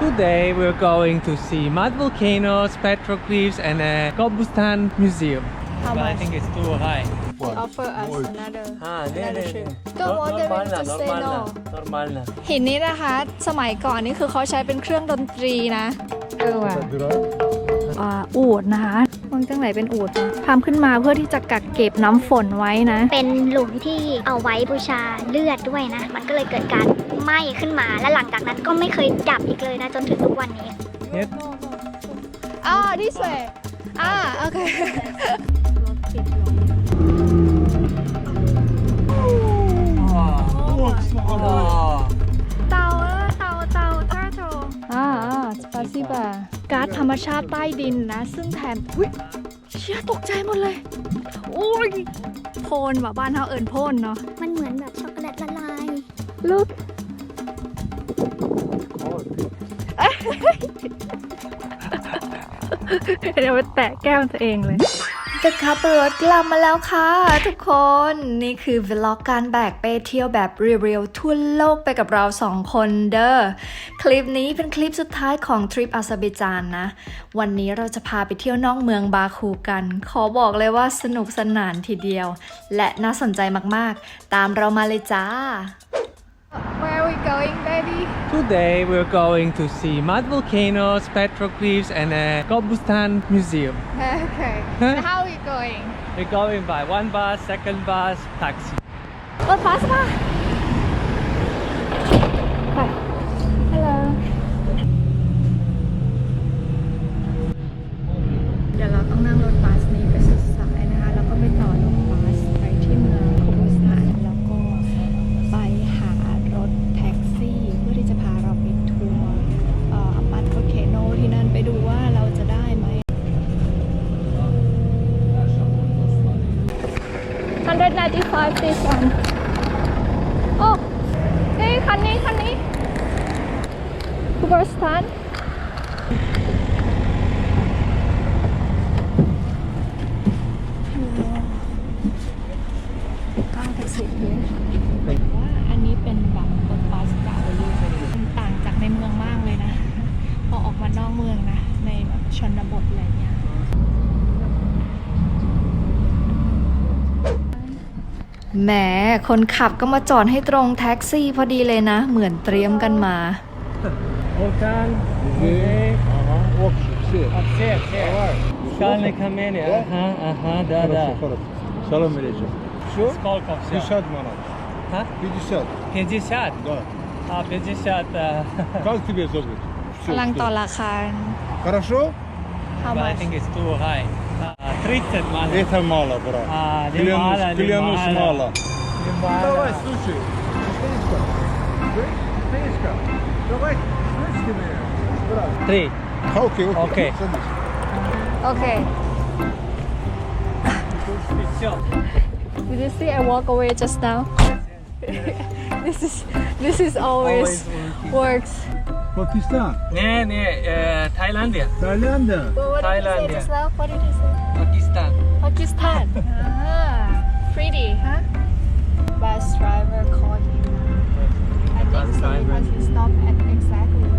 Today we're going to see mud volcanoes, petroglyphs and a Gobustan museum. How but I much? think it's too high. offer us another Ah, another trip don't want them to say no normal na. หินนี้นะคะ สมัยก่อนนี่คือเขาใช้เป็นเครื่องดนตรีนะ เออว่ะอ่าอูดนะคะมันตั้งไหนเป็นอูดทำขึ้นมาเพื่อที่จะกักเก็บน้ำฝนไว้นะ เป็นหลุมที่เอาไว้บูชาเลือดด้วยนะ มันก็เลยเกิดการ ไหม้ขึ้นมา และหลังจากนั้นก็ไม่เคยดับอีกเลยนะ จนถึงทุกวันนี้ Yes. อ่า this way อ่าโอเค Oh. เตาเตาเตาเตาเตาอ่าอ่าสปาซิบะการ์ดธรรมชาติใต้ดินนะ ซึ่งแทนอุ้ยเชี่ยตกใจหมดเลยอุ้ยโพนแบบบ้านเขาเอิญโพนเนาะมันเหมือนแบบช็อกโกแลตละลายลู เดี๋ยวไปแตะแก้มตัวเองเลยตึกขับรถกลับมาแล้วค่ะ ทุกคนนี่คือวล็อกการแบกเป้เที่ยวแบบเรียวๆทั่วโลกไปกับเราสองคนเด้อคลิปนี้เป็นคลิปสุดท้ายของทริปอาซาเบจานนะ วันนี้เราจะพาไปเที่ยวนอกเมืองบาคูกัน ขอบอกเลยว่าสนุกสนานทีเดียว และน่าสนใจมากๆ ตามเรามาเลยจ้า Where are we going baby? Today we're going to see mud volcanoes, petroglyphs and a Gobustan museum. Okay. How are we going? We're going by one bus, second bus, taxi. รถ 195 this one โอ้นี่คันนี้ คันนี้คูเบอร์สถานข้งแท็กซี่เลยว่าอันนี้เป็นแบบรถบัสเก่าเลยมันต่างจากในเมืองมากเลยนะ พอออกมานอกเมืองนะ ในแบบชนบทอะไรเงี้ย แหม คนขับก็มาจอดให้ตรงแท็กซี่พอดีเลยนะ เหมือนเตรียมกันมา Volkan, okay. Upstairs, yeah. Skalne kamene, aha, aha, да, да. Салам алейкум. Все? Сколько все? 50 манат. А? 50. 50? Да. А, 50. а, Как тебя зовут? Всё, กำลัง что? ต่อราคา Хорошо? how But I much think it's too high. 30 мало. Это мало, брат. А, не клянусь, мало, не клянусь мало. мало. Не мало. Ну, давай, слушай. Тычка. Тычка. Давай, слышите меня, брат? Три. Окей, окей. Did you see I walk away just now? this is this is always, always works. Pakistan. Ne ne, uh, Thailandia. Thailandia. But what Thailandia. did you say just now? What did you say? Pakistan. Ah pretty. Huh? Bus driver called him I think Bus so driver. because he stopped at exactly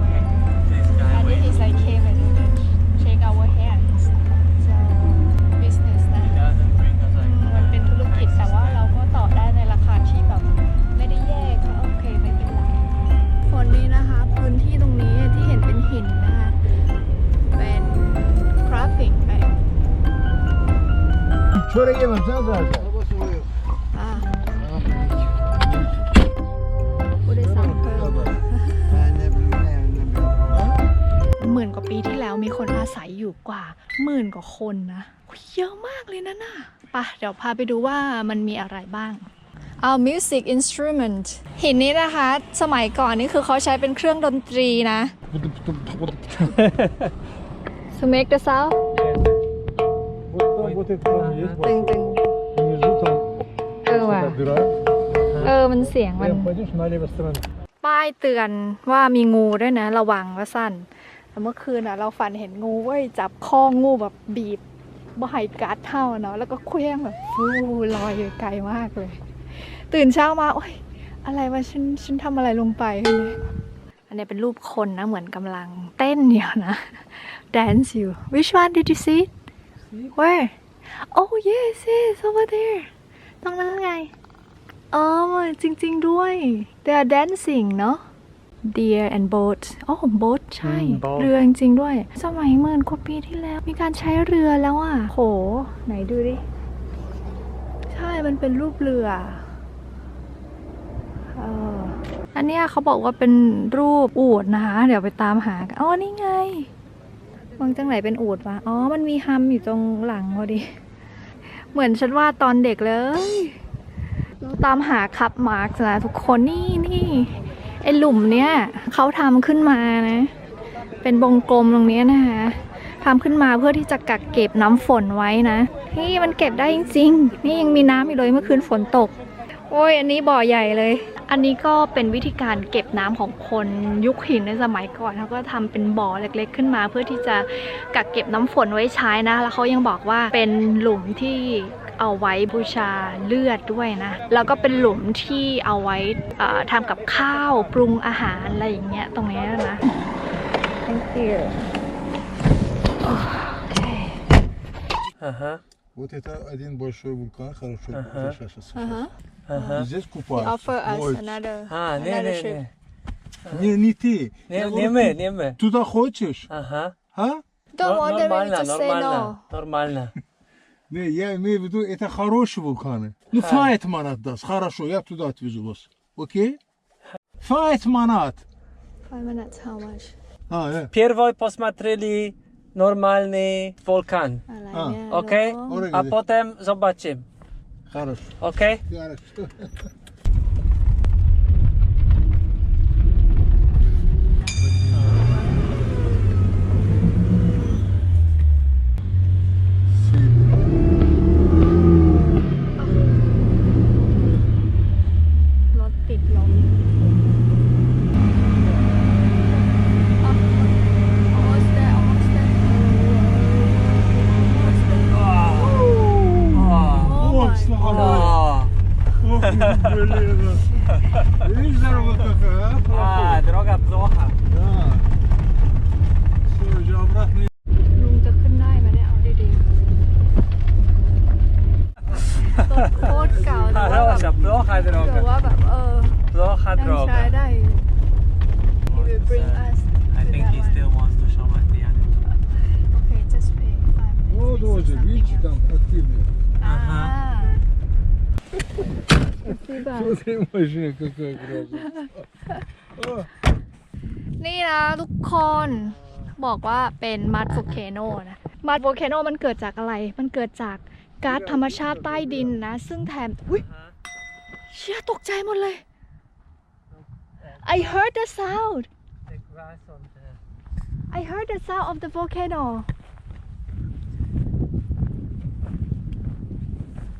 อยู่กว่าหมื่นกว่าคนนะเยอะมากเลยนะน่ะปะเดี๋ยวพาไปดูว่ามันมีอะไรบ้างเอา music instrument หินนี้นะคะ สมัยก่อนนี่คือเขาใช้เป็นเครื่องดนตรีนะ to make the sound ตึงตึงเออว่ะเออมันเสียงมันป้ายเตือนว่ามีงูด้วยนะ ระวังว่าสั้น แต่เมื่อคืนอะเราฝันเห็นงูเว้ยจับข้องูแบบบีบบ่ายการ์ดเท่าเนาะแล้วก็เคว้งแบบฟูลอยไปไกลมากเลย ตื่นเช้ามาโอ้ยอะไรวะฉันฉันทำอะไรลงไปเนี่ยอันนี้เป็นรูปคนนะเหมือนกำลังเต้นอยู่นะ dance อยู่ which one did you see where oh yes yes over there ตรงนั้นไงอ๋อจริง ๆด้วย they are dancing เนอะ deer and boat อ๋อ boat ใช่ อืม boat เรือจริงๆด้วย สมัยหมื่นกว่าปีที่แล้ว มีการใช้เรือแล้วอะโห ไหนดูดิ ใช่ มันเป็นรูปเรือเอออันเนี้ยเขาบอกว่าเป็นรูปอูดนะคะ เดี๋ยวไปตามหากัน อ๋อ นี่ไงมองจังไหนเป็นอูดวะ อ๋อ มันมีฮัมอยู่ตรงหลังพอดี เหมือนฉันว่าดตอนเด็กเลย เราตามหาคัพมาร์กนะทุกคนนี่นี่ ไอหลุมเนี้ยเขาทำขึ้นมานะ เป็นวงกลมตรงนี้นะคะทำขึ้นมาเพื่อที่จะกักเก็บน้ำฝนไว้นะนี่มันเก็บได้จริงๆ นี่ยังมีน้ำอยู่เลยเมื่อคืนฝนตก โอ้ย อันนี้บ่อใหญ่เลย อันนี้ก็เป็นวิธีการเก็บน้ำของคนยุคหินในสมัยก่อนเขาก็ทำเป็นบ่อเล็กๆ ขึ้นมา เพื่อที่จะกักเก็บน้ำฝนไว้ใช้นะ แล้วเขายังบอกว่าเป็นหลุมที่ เอาไว้บูชาเลือดด้วยนะ แล้วก็เป็นหลุมที่เอาไว้เอ่อทำกับข้าวปรุงอาหารอะไรอย่างเงี้ยตรงเนี้ยนะ Thank you Ага, Вот это один большой вулкан, хорошо Ага. сейчас Uh-huh. ага. Здесь He купаются. offer us Ой, another А, не, another не, trip. не. Не, не ты. Не, Я не говорю, мы, ты не мы. Туда хочешь? Ага. А? Don't Нор- want them Нормально, to say no. нормально, нормально. Не, я имею в виду, это хорошие вулканы. Ну, файт манат даст, хорошо, я туда отвезу вас. Окей? Файт манат. Five minutes, how much? А, да. Pierwej posmatrzyli normalny wulkan, Ale A, nie, ok? no. A potem zobaczymy, Хорошо. ok? Хорошо. Хорошая, плохо แต่ дорога. ว่าแบบเออ Плохо นั่งใช้ дорога. ได้ He will bring us I to think that he one. still wants to show us the other. Okay, just pay five minutes. Вот, We вот see же, something видите, else. там активные. อ่า Ага. See that? Смотри, машина какая красивая. О, นี่นะทุกคนบอกว่าเป็นมัดโวเคโนนะมัดโวเคโนมันเกิดจากอะไร มันเกิดจากก๊าซธรรมชาติใต้ดินนะ ซึ่งแถมอุ้ย เชี่ยตกใจหมดเลย I heard the sound The grass on the... I heard the sound of the volcano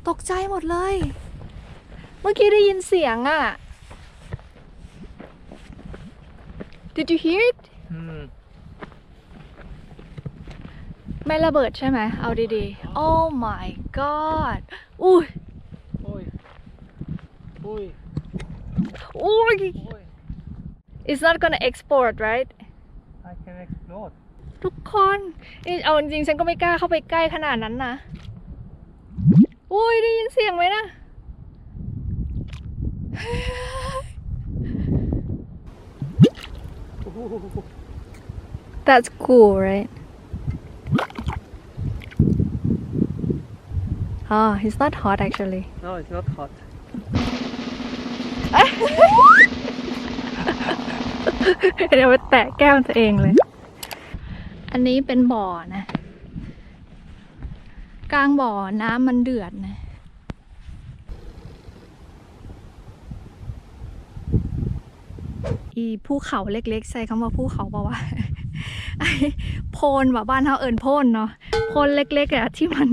ตกใจหมดเลย เมื่อกี้ได้ยินเสียงอะ Did you hear it Hmm. ไม่ระเบิดใช่ไหม เอาดีๆ Oh my god อุ้ย Ой. Uy. Uy. It's not gonna export right I can explode ทุกคนนี่เอาจริงๆฉันก็ไม่กล้าเข้าไปใกล้ขนาดนั้นนะ อุ้ยได้ยินเสียงไหมนะ That's cool right Ah, oh, it's not hot actually. No, it's not hot. เดี๋ยวไปแตะแก้มตัวเองเลย อันนี้เป็นบ่อนะ กลางบ่อน้ำมันเดือดนะอีภูเขาเล็กๆใส่คำว่าภูเขาเปล่าวะไอโพนแบบบ้านเขาเอิญโพนเนาะโพนเล็กๆอะที่มัน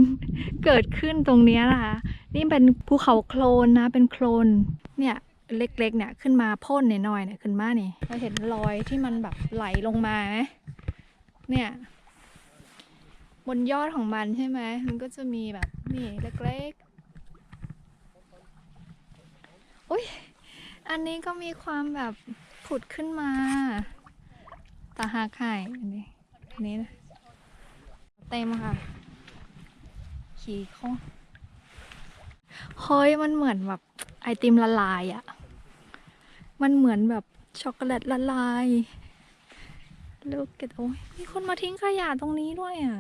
เกิดขึ้นตรงนี้นะคะนี่เป็นภูเขาโคลนนะ เป็นโคลนเนี่ย เล็กๆ เนี่ยขึ้นมาพ่นหน่อยๆเนี่ยขึ้นมานี่เราเห็นรอยที่มันแบบไหลลงมาไหมเนี่ย บนยอดของมันใช่ไหมมันก็จะมีแบบนี่เล็กๆอุ้ยอันนี้ก็มีความแบบผุดขึ้นมาตาหาไข่อันนี้อันนี้นะเต็มค่ะ ขี่ข้าเฮ้ยมันเหมือนแบบไอติมละลายอะ่ะ มันเหมือนแบบช็อกโกแลตละลายลูกเกดโอ้ยมีคนมาทิ้งขยะตรงนี้ด้วยอะ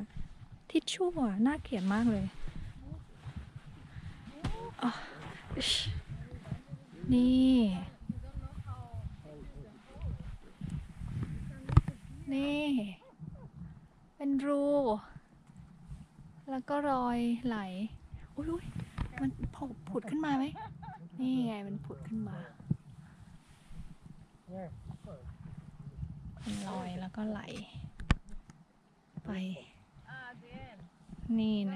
ทิชชู่อะ น่าเกลียดมากเลยอะอิ๊ชนี่ นี่ เป็นรู แล้วก็รอยไหล อุ้ยมันผุดขึ้นมาไหม นี่ไงมันผุดขึ้นมา เป็นรอยแล้วก็ไหล ไป นี่ไง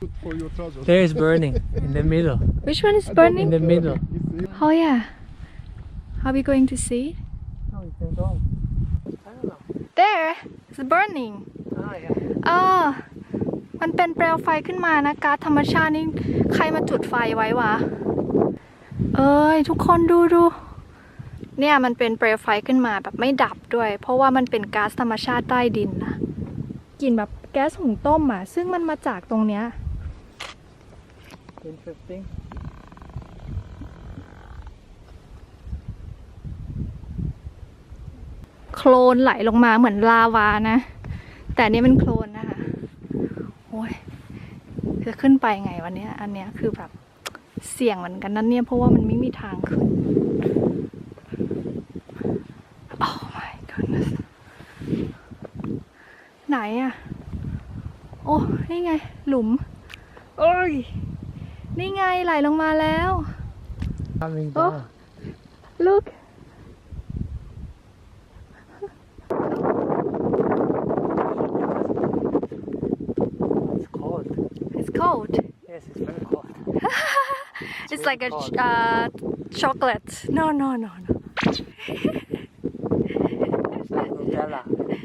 Good for your trousers. There is burning in the middle. Which one is In burning? the middle. Oh yeah. Are we going to see? it? No, you can go. I don't know. There, it's burning. Ah, yeah. อ่ามันเป็นเปลวไฟขึ้นมานะก๊าซธรรมชาตินี่ใครมาจุดไฟไว้วะเอ้ยทุกคนดูดู เนี่ยมันเป็นเปลวไฟขึ้นมาแบบไม่ดับด้วย เพราะว่ามันเป็นก๊าซธรรมชาติใต้ดินนะกลิ่นแบบแก๊สหุงต้มอะ ซึ่งมันมาจากตรงเนี้ย Interesting. โคลนไหลลงมาเหมือนลาวานะ แต่อันนี้เป็นโคลนนะคะโอ้ยจะขึ้นไปไงวันนี้ยอันเนี้ยคือแบบ เสี่ยงเหมือนกันนั่นเนี่ยเพราะว่ามันไม่มีทางขึ้น Oh my goodness ไหนอะโอ้นี่ไง หลุม โอ้ย นี่ไงไหลลงมาแล้ว Coming Oh. down. look It's cold. it's cold Yes, it's very cold. It's like a really ch- uh, chocolate. No, no, no, no. It's like Nutella.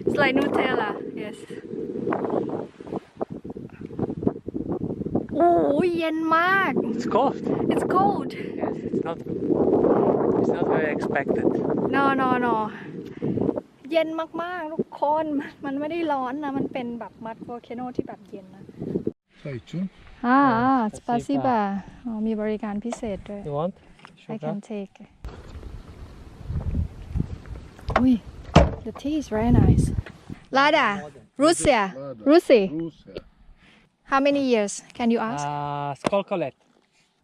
It's like Nutella. Yes. โอ้ยเย็นมาก It's cold. It's cold. Yes, it's not. It's not very expected. No, no, no. เย็นมากๆทุกคน มันไม่ได้ร้อนนะ มันเป็นแบบมัดโวลเคโนที่แบบเย็นนะ Çay için. อ่า spasiba สปาซิบะ อ๋อมีบริการพิเศษด้วย You want? I Sugar? can take it. อุ้ย the tea is very nice. Lada, Russia, Lada. Rusi. Rusya. How many years can you ask? Uh, Skolkolet.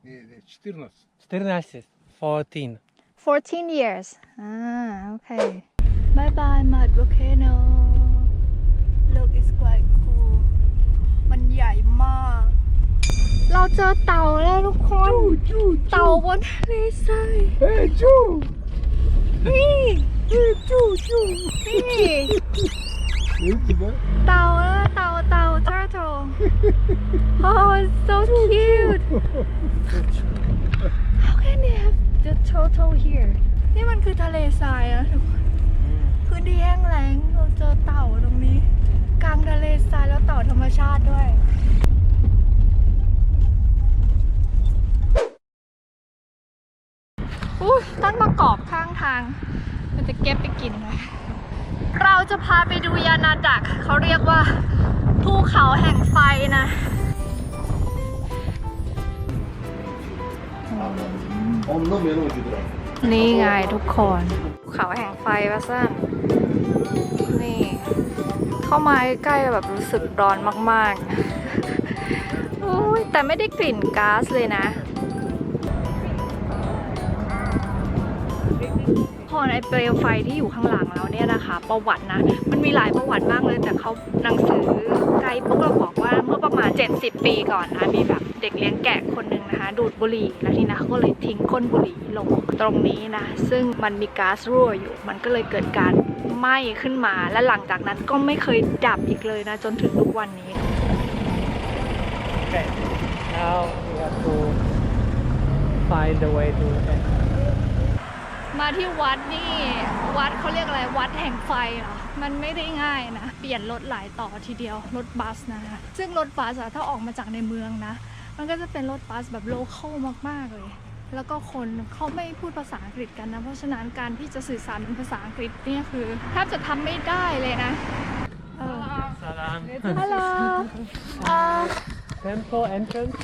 Ne, ne, 14. 14. 14. 14 years. Ah, okay. Bye bye, Mud Volcano. Look, it's quite cool. มันใหญ่มาก เราเจอเต่าแล้วทุกคนเต่าบนทะเลทราย Hey, Joe! นี่ Hey, Joe, Joe! นี่ Neydi be? เต่าแล้วเต่าเต่า turtle oh it's so cute how can they have the turtle here นี่มันคือทะเลทรายอะทุกคนพื้นที่แห้งแล้งเราเจอเต่าตรงนี้ กลางทะเลทรายแล้วเต่าธรรมชาติด้วย อุ้ยตั้งประกอบข้างทางมันจะเก็บไปกินนะเราจะพาไปดูยานาดักเขาเรียกว่าภูเขาแห่งไฟนะ Onunla beni ucudur abi. นี่ไงทุกคนภูเขาแห่งไฟวะสั้นนี่ เข้ามาใกล้ๆแบบรู้สึกร้อนมากๆอุ้ยแต่ไม่ได้กลิ่นก๊าซเลยนะ พอไอเปลวไฟที่อยู่ข้างหลังเราเนี่ยนะคะ ประวัตินะ มันมีหลายประวัติมากเลย แต่เขาหนังสือไกด์บุ๊กเราบอกว่าเมื่อประมาณ 70 ปีก่อนนะมีแบบเด็กเลี้ยงแกะคนหนึ่งนะคะ ดูดบุหรี่แล้วทีนะเขาก็เลยทิ้งก้นบุหรี่ลงตรงนี้นะ ซึ่งมันมีก๊าซรั่วอยู่ มันก็เลยเกิดการไหม้ขึ้นมา และหลังจากนั้นก็ไม่เคยดับอีกเลยนะ จนถึงทุกวันนี้ Okay. Now we have to find the way to end. มาที่วัดนี่ วัดเขาเรียกอะไรวัดแห่งไฟเหรอมันไม่ได้ง่ายนะ เปลี่ยนรถหลายต่อทีเดียว รถบัสนะคะซึ่งรถบัสอะถ้าออกมาจากในเมืองนะ มันก็จะเป็นรถบัสแบบโลเคอลมากๆเลยแล้วก็คนเขาไม่พูดภาษาอังกฤษกันนะ เพราะฉะนั้นการที่จะสื่อสารเป็นภาษาอังกฤษเนี่ยคือแทบจะทำไม่ได้เลยนะเออ Salam. ฮัลโหลอ่า Temple entrance.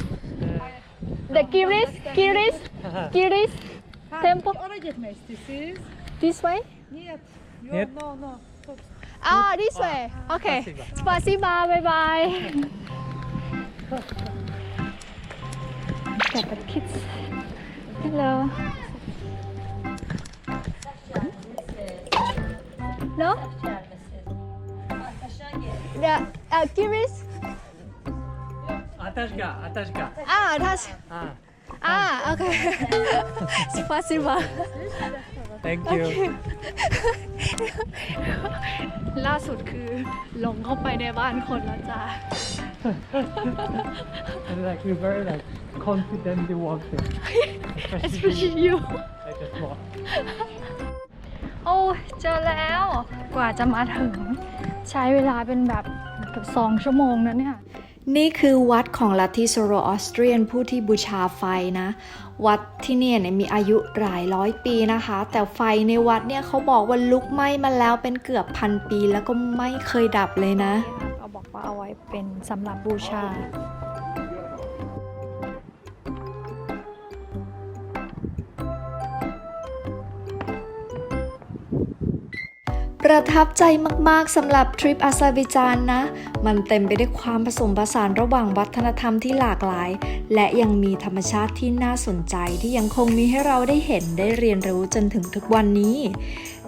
the Giris Giris Giris temple Oraya gitmek istiyorsunuz? this way? Niyet. Yok Niyet? no no. ah this way. Okay. Spasiba bye bye. Look the kids. Hello. No the uh, Giris Atashga, Atashga. ah that's Ah, ah okay spasiba thank you. ล่าสุดคือหลงเข้าไปในบ้านคนแล้วจ้า And like we very like confidently walked in. especially you I just walked. โอ้เจอแล้ว กว่าจะมาถึง ใช้เวลาเป็นแบบเกือบสองชั่วโมงนะเนี่ย นี่คือวัดของลัทธิโซโรออสเตรียนผู้ที่บูชาไฟนะ วัดที่เนี่ยเนี่ยมีอายุหลายร้อยปีนะคะ แต่ไฟในวัดเนี่ยเขาบอกว่าลุกไหม้มาแล้วเป็นเกือบพันปีแล้วก็ไม่เคยดับเลยนะเขาบอกว่าเอาไว้เป็นสำหรับบูชา ประทับใจมากๆสำหรับทริปอาซาบิจานนะ มันเต็มไปด้วยความผสมผสานระหว่างวัฒนธรรมที่หลากหลาย และยังมีธรรมชาติที่น่าสนใจที่ยังคงมีให้เราได้เห็นได้เรียนรู้จนถึงทุกวันนี้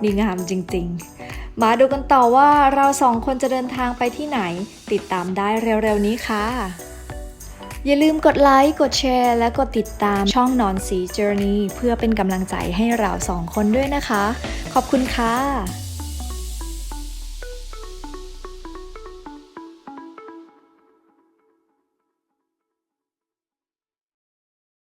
ดีงามจริง ๆ มาดูกันต่อว่าเราสองคนจะเดินทางไปที่ไหน ติดตามได้เร็วๆนี้ค่ะอย่าลืมกดไลค์ กดแชร์ และกดติดตามช่องนอนสี Journey เพื่อเป็นกำลังใจให้เราสองคนด้วยนะคะ ขอบคุณค่ะ